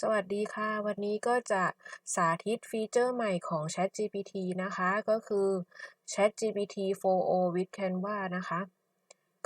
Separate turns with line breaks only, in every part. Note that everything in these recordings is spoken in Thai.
สวัสดีค่ะ วันนี้ก็จะสาธิตฟีเจอร์ใหม่ของ ChatGPT นะคะ ก็คือ ChatGPT 4o with Canva นะคะ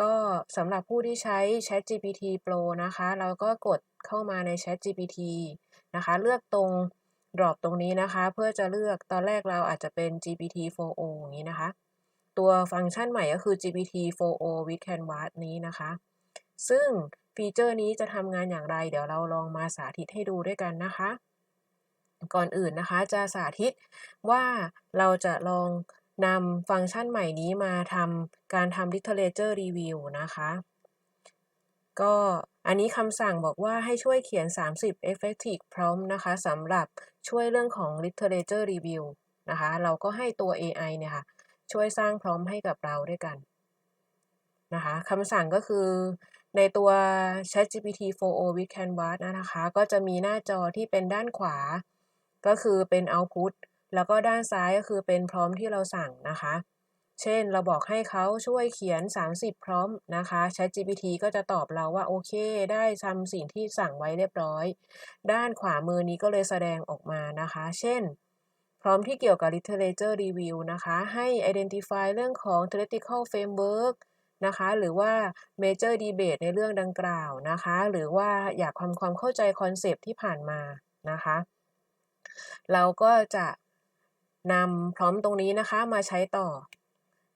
ก็สำหรับผู้ที่ใช้ ChatGPT Pro นะคะ เราก็กดเข้ามาใน ChatGPT นะคะ เลือกตรงดรอปตรงนี้นะคะ เพื่อจะเลือกตอนแรกเราอาจจะเป็น GPT 4o อย่างนี้นะคะ ตัวฟังก์ชันใหม่ก็คือ GPT 4o with Canvas นี้นะคะ ซึ่ง ฟีเจอร์นี้จะทำงานอย่างไร เดี๋ยวเราลองมาสาธิตให้ดูด้วยกันนะคะ ก่อนอื่นนะคะจะสาธิตว่าเราจะลองนำฟังก์ชันใหม่นี้มาทำการทำ literature review นะคะ ก็อันนี้คำสั่งบอกว่าให้ช่วยเขียน 30 effective prompt นะคะสำหรับช่วยเรื่องของ literature review นะคะ เราก็ให้ตัว AI เนี่ยค่ะ ช่วยสร้างพร้อมให้กับเราด้วยกันนะคะคำสั่งก็คือ ในตัว ChatGPT 4o with Canvas นะคะ ก็จะมีหน้าจอที่เป็นด้านขวา ก็คือเป็น output แล้วก็ด้านซ้ายก็คือเป็นพร้อมที่เราสั่งนะคะ เช่นเราบอกให้เขาช่วยเขียน 30 พร้อมนะคะ ChatGPT ก็จะตอบเราว่าโอเค ได้ทำสิ่งที่สั่งไว้เรียบร้อย ด้านขวามือนี้ก็เลยแสดงออกมานะคะ เช่น พร้อมที่เกี่ยวกับ literature review นะคะ ให้ identify เรื่องของ theoretical framework นะคะ หรือว่า major debate ในเรื่องดังกล่าวนะคะ หรือว่าอยากความความเข้าใจคอนเซปต์ที่ผ่านมานะคะ เราก็จะนำพร้อมตรงนี้นะคะมาใช้ต่อ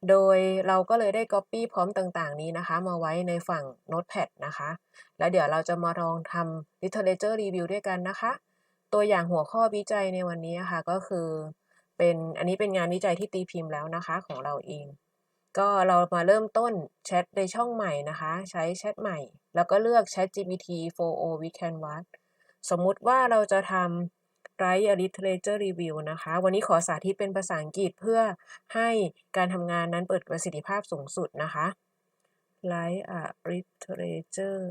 โดยเราก็เลยได้ Copy พร้อมต่างๆ นี้นะคะ มาไว้ในฝั่ง Notepad นะคะ แล้วเดี๋ยวเราจะมาลองทำ literature review ด้วยกันนะคะ ตัวอย่างหัวข้อวิจัยในวันนี้ค่ะก็คือเป็นอันนี้เป็นงานวิจัยที่ตีพิมพ์แล้วนะคะของเราเอง ก็เรามาเริ่มต้นแชทในช่องใหม่นะคะ ใช้แชทใหม่ แล้วก็เลือก Chat GPT 4o with Canvas สมมุติว่าเราจะทำ Write a literature review นะคะ วันนี้ขอสาธิตเป็นภาษาอังกฤษเพื่อให้การทำงานนั้นเปิดประสิทธิภาพสูงสุดนะคะ Write a literature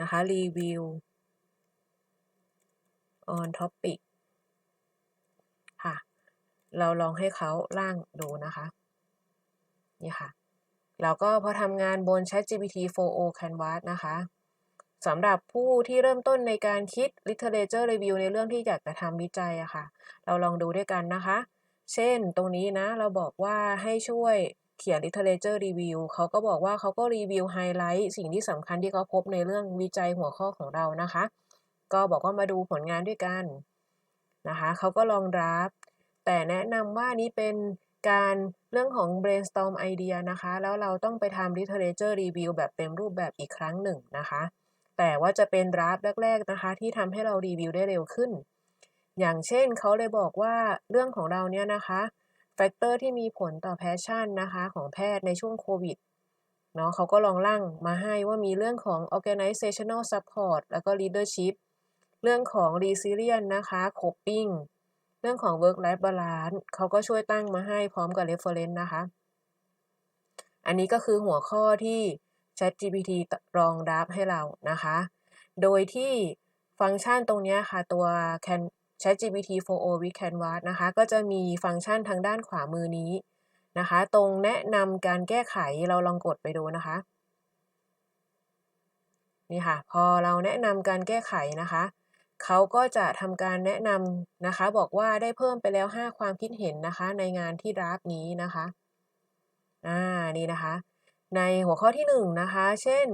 นะคะ review on topic เราลองให้เขาร่างดูนะคะ นี่ค่ะ เราก็พอทำงานบน ChatGPT 4o Canvas นะคะสำหรับผู้ที่เริ่มต้นในการคิด literature review ในเรื่องที่อยากจะทำวิจัยอะค่ะ เราลองดูด้วยกันนะคะ เช่นตรงนี้นะ เราบอกว่าให้ช่วยเขียน literature review เขาก็บอกว่าเขาก็รีวิวไฮไลท์สิ่งที่สำคัญที่เขาพบในเรื่องวิจัยหัวข้อของเรานะคะ ก็บอกว่ามาดูผลงานด้วยกันนะคะ เขาก็ลองรับ แต่แนะนำว่านี้เป็นการเรื่องของ brainstorm ไอเดียนะคะ แล้วเราต้องไปทำ literature review แบบเต็มรูปแบบอีกครั้งหนึ่งนะคะ แต่ว่าจะเป็นราฟแรก ๆนะคะ ที่ทำให้เรารีวิวได้เร็วขึ้น อย่างเช่นเขาเลยบอกว่าเรื่องของเราเนี่ยนะคะแฟกเตอร์ที่มีผลต่อแพชชั่นนะคะของแพทย์ในช่วงโควิดเนาะเขาก็ลองร่างมาให้ว่ามีเรื่องของ organizational support แล้วก็ leadership เรื่องของ resilience นะคะ coping เรื่องของ work life balance เขาก็ช่วยตั้งมาให้พร้อมกับ reference นะคะ อันนี้ก็คือหัวข้อที่ ChatGPT รองรับให้เรานะคะ โดยที่ฟังก์ชันตรงนี้ค่ะตัว Can ChatGPT 4o with Canvas นะคะ ก็จะมีฟังก์ชันทางด้านขวามือนี้นะคะ ตรงแนะนำการแก้ไขเราลองกดไปดูนะคะ นี่ค่ะ พอเราแนะนำการแก้ไขนะคะ เขาก็จะทำการแนะนำนะคะ บอกว่าได้เพิ่มไปแล้ว 5 ความคิดเห็นนะคะ ในงานที่รับนี้นะคะอ่านี่นะคะ ในหัวข้อที่1นนะคะ เช่น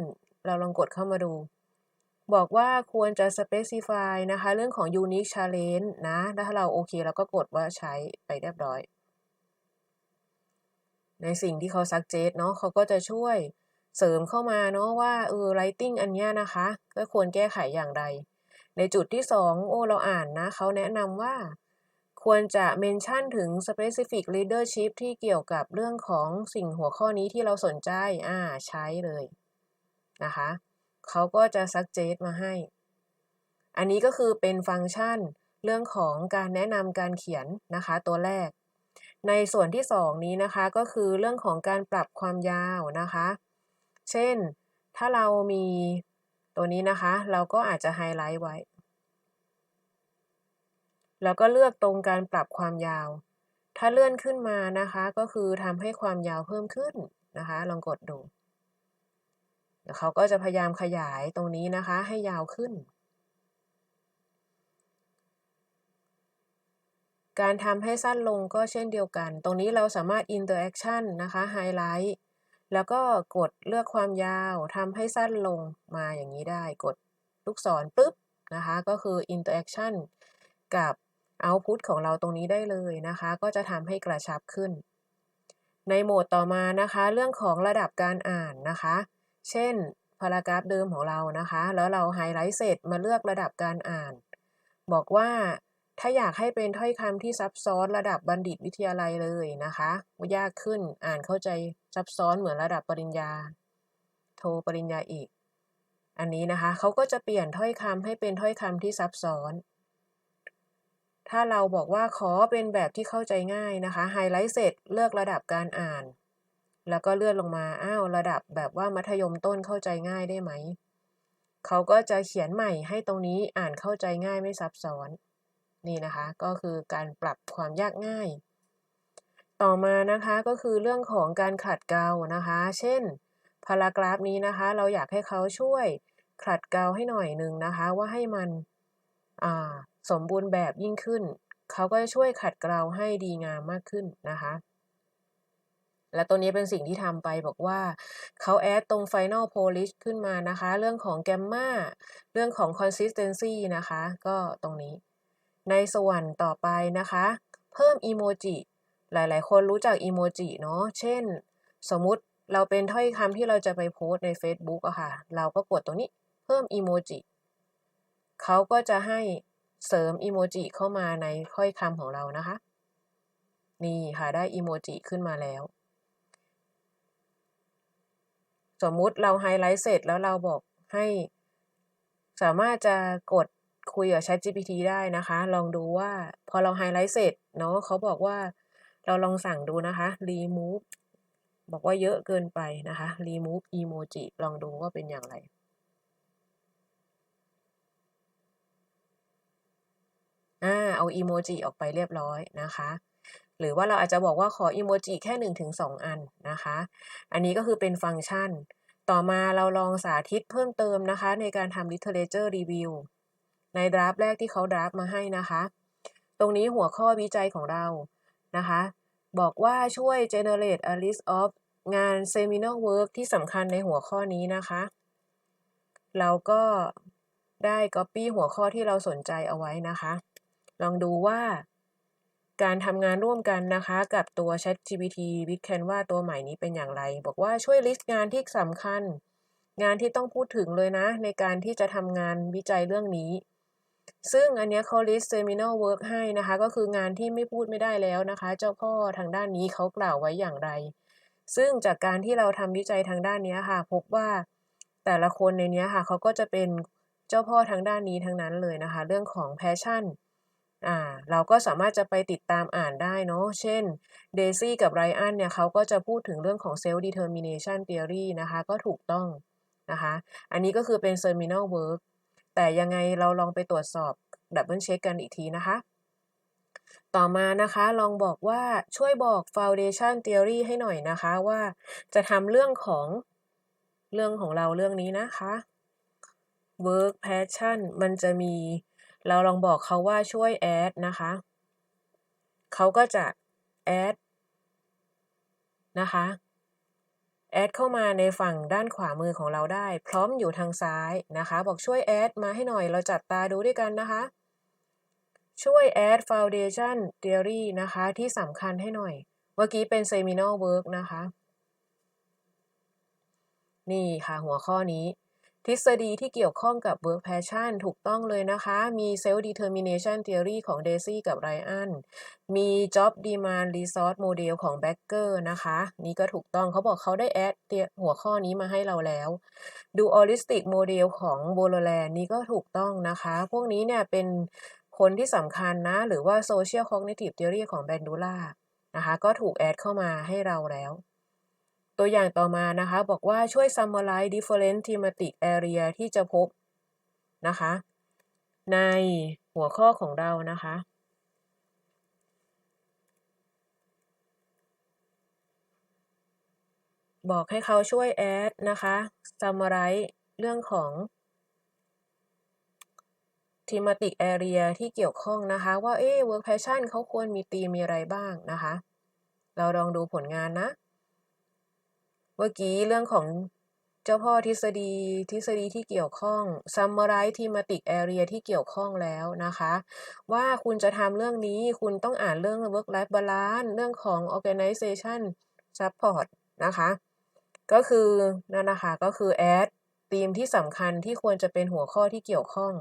เราลองกดเข้ามาดู บอกว่าควรจะ specify นะคะ เรื่องของ unique challenge นะถ้าเราโอเคเราก็กดว่าใช้ไปเรียบร้อย ในสิ่งที่เขา suggest เนาะเขาก็จะช่วยเสริมเข้ามาเนาะว่าเออ writing อันนี้นะคะ ก็ควรแก้ไขอย่างไร ในจุดที่ 2 โอ้เราอ่านนะเขาแนะนำว่าควรจะเมนชั่นถึง specific leadership ที่เกี่ยวกับเรื่องของสิ่งหัวข้อนี้ที่เราสนใจ อ่า ใช้เลยนะคะ เขาก็จะ suggest มาให้ อันนี้ก็คือเป็นฟังก์ชันเรื่องของการแนะนำการเขียนนะคะ ตัวแรก ในส่วนที่ 2 นี้นะคะก็คือเรื่องของการปรับความยาวนะคะ เช่น ถ้าเรามี ตัวนี้นะคะ เราก็อาจจะไฮไลท์ไว้ แล้วก็เลือกตรงการปรับความยาว ถ้าเลื่อนขึ้นมานะคะ ก็คือทำให้ความยาวเพิ่มขึ้นนะคะ ลองกดดูเดี๋ยวเขาก็จะพยายามขยายตรงนี้นะคะ ให้ยาวขึ้น การทำให้สั้นลงก็เช่นเดียวกัน ตรงนี้เราสามารถ interaction นะคะ highlight แล้วก็กดเลือกความยาวทำให้สั้นลงมาอย่างนี้ได้ กดลูกศรปุ๊บนะคะ ก็คือ interaction กับ output ของเราตรงนี้ได้เลยนะคะ ก็จะทำให้กระชับขึ้น ในโหมดต่อมานะคะ เรื่องของระดับการอ่านนะคะ เช่นพารากราฟเดิมของเรานะคะ แล้วเราไฮไลท์เสร็จมาเลือกระดับการอ่าน บอกว่า ถ้าอยากให้เป็นถ้อยคำที่ซับซ้อนระดับบัณฑิตวิทยาลัยเลยนะคะยากขึ้นอ่านเข้าใจซับซ้อนเหมือนระดับปริญญา โทปริญญาเอกอันนี้นะคะเขาก็จะเปลี่ยนถ้อยคำให้เป็นถ้อยคำที่ซับซ้อน ถ้าเราบอกว่าขอเป็นแบบที่เข้าใจง่ายนะคะไฮไลท์เสร็จเลือกระดับการอ่าน แล้วก็เลื่อนลงมาอ้าวระดับแบบว่ามัธยมต้นเข้าใจง่ายได้ไหมเขาก็จะเขียนใหม่ให้ตรงนี้อ่านเข้าใจง่ายไม่ซับซ้อน นี่นะคะก็คือการปรับความยากง่าย ต่อมานะคะก็คือเรื่องของการขัดเกลานะคะ เช่นพารากราฟนี้นะคะ เราอยากให้เขาช่วยขัดเกลาให้หน่อยหนึ่งนะคะ ว่าให้มันสมบูรณ์แบบยิ่งขึ้น เขาก็จะช่วยขัดเกลาให้ดีงามมากขึ้นนะคะ และตัวนี้เป็นสิ่งที่ทำไปบอกว่าเขาแอดตรง Final Polish ขึ้นมานะคะ เรื่องของ Gamma เรื่องของ Consistency นะคะ ก็ตรงนี้ ในส่วนต่อไปนะคะ เพิ่มอีโมจิหลาย ๆ คนรู้จักอีโมจิเนาะเช่น สมมุติเราเป็นถ้อยคำที่เราจะไปโพสใน Facebook อะค่ะ เราก็กดตรงนี้เพิ่มอีโมจิเขาก็จะให้เสริมอีโมจิเข้ามาในถ้อยคำของเรานะคะ นี่ค่ะได้อีโมจิขึ้นมาแล้ว สมมุติเราไฮไลท์เสร็จแล้วเราบอกให้ สามารถจะกด คุยกับ ChatGPT ได้นะคะ ลองดูว่าพอเราไฮไลท์เสร็จเนาะเขาบอกว่าเราลองสั่งดูนะคะ remove บอกว่าเยอะเกินไปนะคะ remove emoji ลองดูว่าเป็นอย่างไรอ่าเอาอีโมจิออกไปเรียบร้อยนะคะ หรือว่าเราอาจจะบอกว่าขออีโมจิแค่ 1-2 อันนะคะ อันนี้ก็คือเป็นฟังก์ชัน ต่อมาเราลองสาธิตเพิ่มเติมนะคะ ในการทำ literature review ในดราฟแรกที่เขาดราฟมาให้นะคะ ตรงนี้หัวข้อวิจัยของเรานะคะ บอกว่าช่วย generate a list of งาน seminal work ที่สำคัญในหัวข้อนี้นะคะ เราก็ได้ copy หัวข้อที่เราสนใจเอาไว้นะคะ ลองดูว่า การทำงานร่วมกันนะคะ กับตัว ChatGPT with Canva ตัวใหม่นี้เป็นอย่างไร บอกว่าช่วยลิสต์งานที่สำคัญ งานที่ต้องพูดถึงเลยนะ ในการที่จะทำงานวิจัยเรื่องนี้ ซึ่งอันนี้เขา list seminal work ให้นะคะ ก็คืองานที่ไม่พูดไม่ได้แล้วนะคะ เจ้าพ่อทางด้านนี้เขากล่าวไว้อย่างไร ซึ่งจากการที่เราทำวิจัยทางด้านนี้ค่ะ พบว่าแต่ละคนในนี้ค่ะเขาก็จะเป็นเจ้าพ่อทางด้านนี้ทั้งนั้นเลยนะคะ เรื่องของ passion อ่าเราก็สามารถจะไปติดตามอ่านได้เนาะ เช่นเดซี่กับไรอันเนี่ยเขาก็จะพูดถึงเรื่องของ self determination theory นะคะ ก็ถูกต้องนะคะ อันนี้ก็คือเป็น seminal work แต่ยังไงเราลองไปตรวจสอบดับเบิลเช็คกันอีกทีนะคะ ต่อมานะคะลองบอกว่าช่วยบอก foundation theory ให้หน่อยนะคะว่าจะทำเรื่องของเรื่องของเราเรื่องนี้นะคะ work passion มันจะมีเราลองบอกเขาว่าช่วย add นะคะเขาก็จะ add นะคะ แอดเข้ามาในฝั่งด้านขวามือของเราได้ พร้อมอยู่ทางซ้ายนะคะ บอกช่วยแอดมาให้หน่อยเราจับตาดูด้วยกันนะคะ ช่วยแอด foundation theory นะคะ ที่สำคัญให้หน่อย เมื่อกี้เป็น seminal work นะคะ นี่ค่ะหัวข้อนี้ ทฤษฎีที่เกี่ยวข้องกับ work passion ถูกต้องเลยนะคะ มี self determination theory ของ Daisy กับ Ryan มี job demand resource model ของ Becker นะคะ นี่ก็ถูกต้องเขาบอกเขาได้แอดหัวข้อนี้มาให้เราแล้วดู holistic model ของ b o l o l a n นี่ก็ถูกต้องนะคะ พวกนี้เนี่ยเป็นคนที่สำคัญนะ หรือว่า social cognitive theory ของ Bandura นะคะ ก็ถูกแอดเข้ามาให้เราแล้ว ตัวอย่างต่อมานะคะ บอกว่าช่วย summarize different thematic area ที่จะพบนะคะ ในหัวข้อของเรานะคะ บอกให้เขาช่วย add นะคะ summarize เรื่องของ thematic area ที่เกี่ยวข้องนะคะ ว่าเอ๊ work passion เขาควรมีธีมมีอะไรบ้างนะคะ เราลองดูผลงานนะ เมื่อกี้เรื่องของเจ้าพ่อทฤษฎีทฤษฎีที่เกี่ยวข้อง summarize thematic area ที่เกี่ยวข้องแล้วนะคะ ว่าคุณจะทำเรื่องนี้คุณต้องอ่านเรื่อง work life balance เรื่องของ organization support นะคะ ก็คือนั่นนะคะก็คือ add ธีมที่สำคัญที่ควรจะเป็นหัวข้อที่เกี่ยวข้อง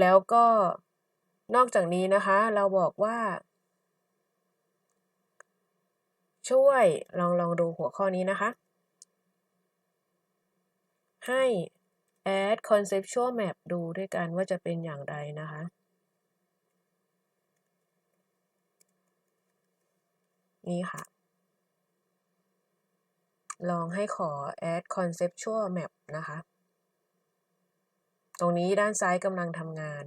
แล้วก็นอกจากนี้นะคะ เราบอกว่า ช่วยลองลองดูหัวข้อนี้นะคะ ให้ add conceptual map ดูด้วยกันว่าจะเป็นอย่างไรนะคะ นี่ค่ะ ลองให้ขอ add conceptual map นะคะ ตรงนี้ด้านซ้ายกำลังทำงาน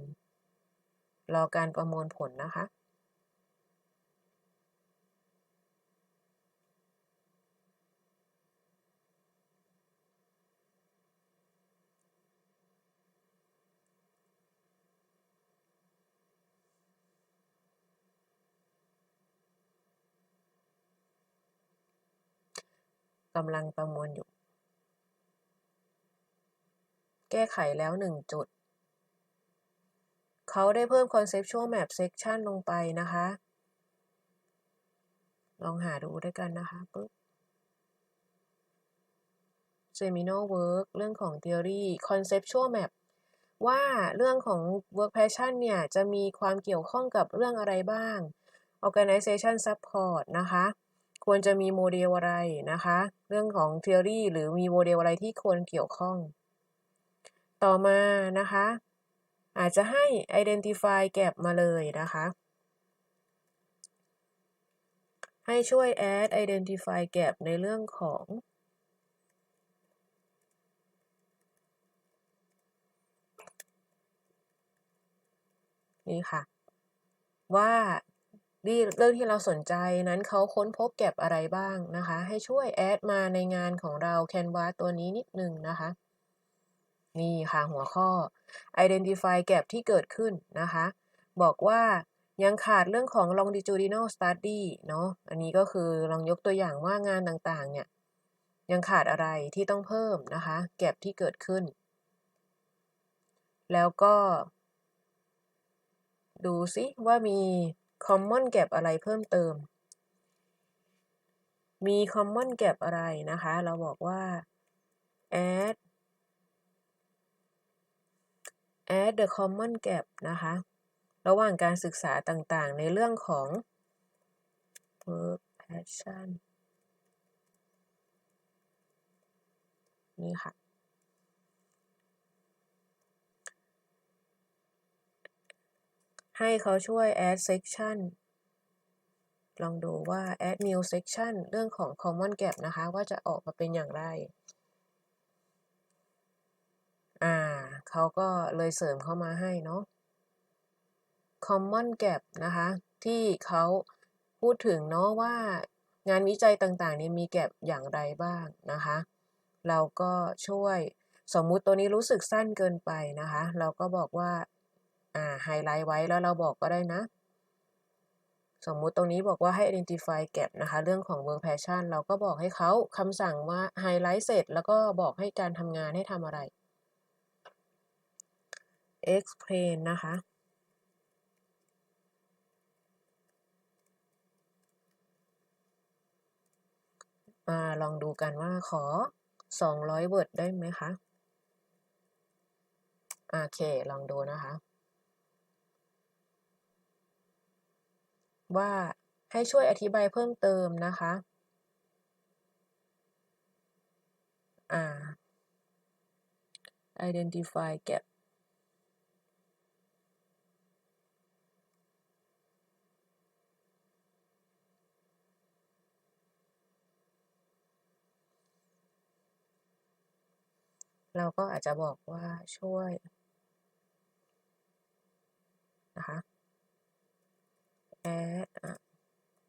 รอการประมวลผลนะคะ กำลังประมวลอยู่ แก้ไขแล้ว 1 จุด เขาได้เพิ่ม conceptual map section ลงไปนะคะ ลองหาดูด้วยกันนะคะปึ๊บ seminal work เรื่องของ theory conceptual map ว่าเรื่องของ work passion เนี่ย จะมีความเกี่ยวข้องกับเรื่องอะไรบ้าง organization support นะคะ ควรจะมีโมเดลอะไรนะคะ เรื่องของ theory หรือมีโมเดลอะไรที่ควรเกี่ยวข้อง ต่อมานะคะ อาจจะให้ identify gap มาเลยนะคะ ให้ช่วย add identify gap ในเรื่องของนี่ค่ะ ว่า เรื่องที่เราสนใจนั้นเขาค้นพบแก็บอะไรบ้างนะคะ ให้ช่วยแอดมาในงานของเรา Canva ตัวนี้นิดนึงนะคะ นี่ค่ะหัวข้อ identify gap ที่เกิดขึ้นนะคะ บอกว่ายังขาดเรื่องของ longitudinal study เนาะอันนี้ก็คือลองยกตัวอย่างว่างานต่างๆ เนี่ย ยังขาดอะไรที่ต้องเพิ่มนะคะ แก็บที่เกิดขึ้น แล้วก็ ดูซิว่ามี common gap อะไรเพิ่มเติม มี common gap อะไรนะคะ เราบอกว่า add add the common gap นะคะ ระหว่างการศึกษาต่างๆ ในเรื่องของ work passion นี่ค่ะ ให้เขาช่วย add section ลองดูว่า add new section เรื่องของ common gap นะคะ ว่าจะออกมาเป็นอย่างไร อ่า เขาก็เลยเสริมเข้ามาให้เนาะ common gap นะคะ ที่เขาพูดถึงเนาะว่างานวิจัยต่างๆ นี้มีแก็บอย่างไรบ้างนะคะ เราก็ช่วยสมมุติตัวนี้รู้สึกสั้นเกินไปนะคะ เราก็บอกว่า อ่าไฮไลท์ไว้แล้วเราบอกก็ได้นะ สมมุติตรงนี้บอกว่าให้ identify gap นะคะ เรื่องของ work passion เราก็บอกให้เขาคำสั่งว่าไฮไลท์เสร็จ แล้วก็บอกให้การทำงานให้ทำอะไร explain นะคะ มาลองดูกันว่าขอ 200 word ได้ไหมคะ โอเค ลองดูนะคะ ว่าให้ช่วยอธิบายเพิ่มเติมนะคะ อ่า identify gap เราก็อาจจะบอกว่าช่วยนะคะ a ส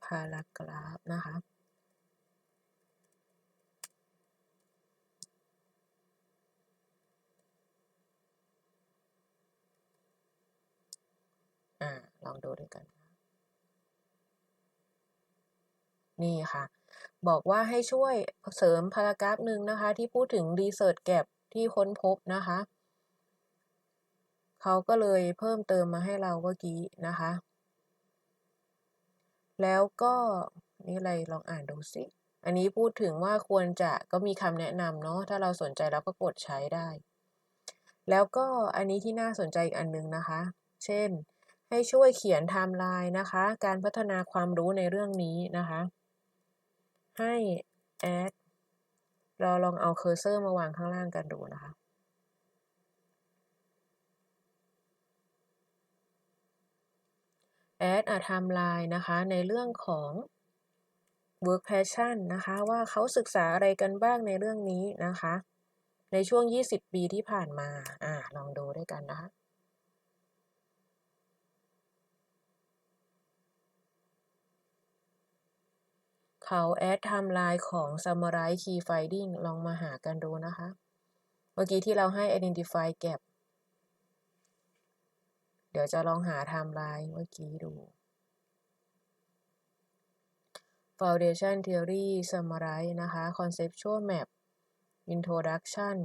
พารากราฟนะคะอลองดูด้วยกัน นี่ค่ะ บอกว่าให้ช่วยเสริมพารากราฟหนึ่งนะคะ ที่พูดถึงรีเสิร์ชแก็บที่ค้นพบนะคะ เขาก็เลยเพิ่มเติมมาให้เราเมื่อกี้นะคะ แล้วก็นี่อะไรลองอ่านดูสิ อันนี้พูดถึงว่าควรจะก็มีคำแนะนำเนาะถ้าเราสนใจเราก็กดใช้ได้ แล้วก็อันนี้ที่น่าสนใจอีกอันนึงนะคะ เช่น ให้ช่วยเขียนไทม์ไลน์นะคะ การพัฒนาความรู้ในเรื่องนี้นะคะ ให้แอดเราลองเอาเคอร์เซอร์มาวางข้างล่างกันดูนะคะ add a timeline นะคะในเรื่องของ work passion นะคะว่าเขาศึกษาอะไรกันบ้างในเรื่องนี้นะคะ ในช่วง 20 ปีที่ผ่านมาอ่าลองดูด้วยกันนะคะเขา add timeline ของ summarize key finding ลองมาหากันดูนะคะ เมื่อกี้ที่เราให้ identify gap เดี๋ยวจะลองหาไทม์ไลน์เมื่อกี้ดู Foundation Theory Summarize นะคะ Conceptual Map Introduction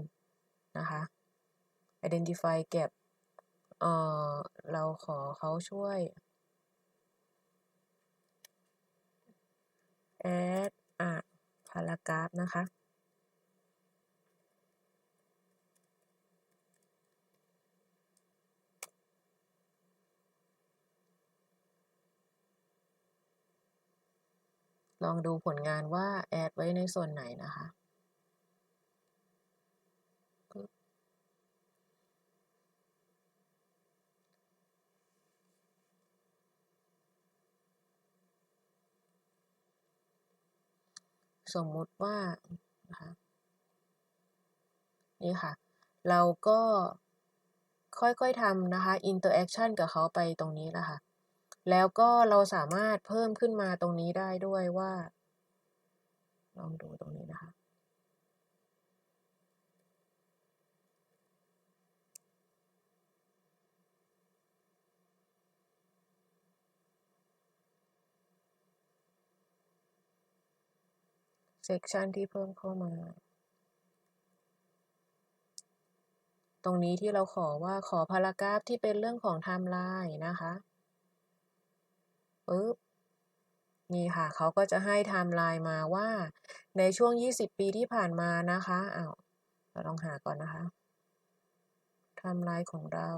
นะคะ Identify Gap เอ่อเราขอเขาช่วย add a paragraph นะคะ ลองดูผลงานว่าแอดไว้ในส่วนไหนนะคะสมมุติว่านะคะนี่ค่ะ เราก็ค่อยๆทำนะคะ interaction กับเขาไปตรงนี้นะคะ แล้วก็เราสามารถเพิ่มขึ้นมาตรงนี้ได้ด้วยว่า ลองดูตรงนี้นะคะ เซกชันที่เพิ่มเข้ามา ตรงนี้ที่เราขอว่าขอพารากราฟที่เป็นเรื่องของไทม์ไลน์นะคะ ปึ๊บ นี่ค่ะ เขาก็จะให้ไทม์ไลน์มาว่า ในช่วง 20 ปีที่ผ่านมานะคะอ้าวเราลองหาก่อนนะคะไทม์ไลน์ของเรา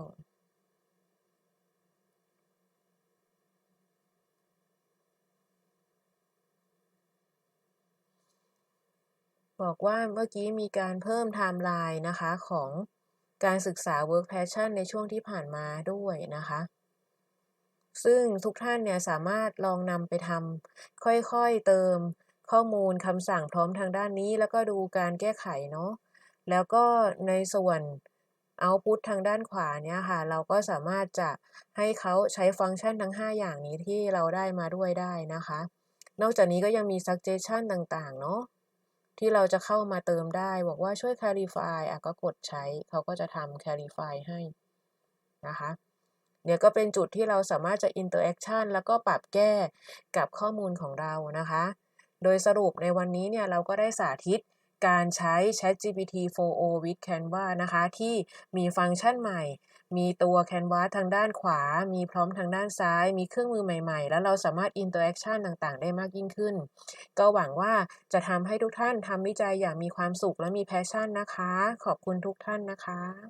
บอกว่าเมื่อกี้มีการเพิ่มไทม์ไลน์นะคะของการศึกษา work passion ในช่วงที่ผ่านมาด้วยนะคะ ซึ่งทุกท่านเนี่ยสามารถลองนำไปทำค่อยๆเติมข้อมูลคำสั่งพร้อมทางด้านนี้ แล้วก็ดูการแก้ไขเนาะแล้วก็ในส่วน output ทางด้านขวาเนี่ยค่ะ เราก็สามารถจะให้เขาใช้ฟังก์ชันทั้ง 5 อย่างนี้ที่เราได้มาด้วยได้นะคะ นอกจากนี้ก็ยังมี suggestion ต่างๆ เนาะที่เราจะเข้ามาเติมได้ บอกว่าช่วย clarify อะก็กดใช้ เขาก็จะทำ clarify ให้นะคะ เนี่ยก็เป็นจุดที่เราสามารถจะ interaction แล้วก็ปรับแก้กับข้อมูลของเรานะคะ โดยสรุปในวันนี้เนี่ยเราก็ได้สาธิตการใช้ ChatGPT 4o with Canva นะคะ ที่มีฟังก์ชันใหม่ มีตัว Canvas ทางด้านขวา มีพร้อมทางด้านซ้าย มีเครื่องมือใหม่ๆ แล้วเราสามารถ interaction ต่างๆ ได้มากยิ่งขึ้น ก็หวังว่าจะทำให้ทุกท่านทำวิจัยอย่างมีความสุขและมี passion นะคะ ขอบคุณทุกท่านนะคะ